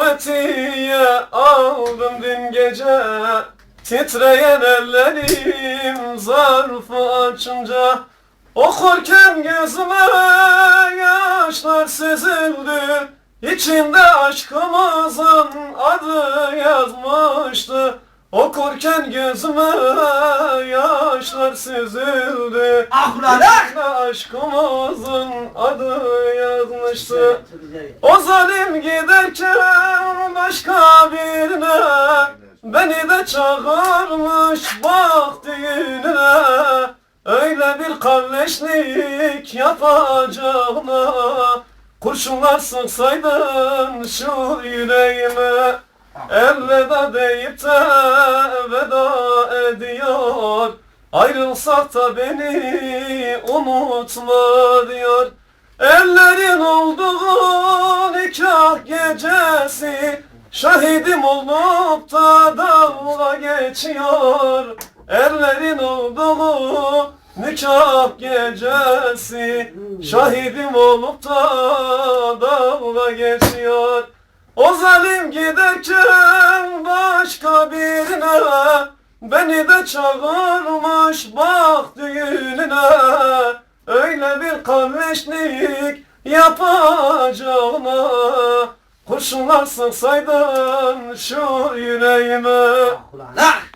Metiye aldım dün gece. Titreyen ellerim zarfı açınca. Okurken gözüme yaşlar süzüldü İçimde aşkımızın adı yazmıştı. Okurken gözüme yaşlar süzüldü Ah aşkımızın adı yazmıştı. O zalim giderken başka birine Beni de çağırmış bak düğününe Öyle bir kardeşlik yapacağına Kurşunlar sıksaydın şu yüreğime. Elveda deyip de veda ediyor Ayrılsak da beni unutma diyor. Ellerin olduğu nikah gecesi Şahidim olup da dalga geçiyor. Ellerin olduğu nikah gecesi Şahidim olup da dalga geçiyor. O zalim giderken Beni de çağırmış bak düğününe. Öyle bir kardeşlik yapacağına Kurşunlar sıksaydın şu yüreğime. Ah ah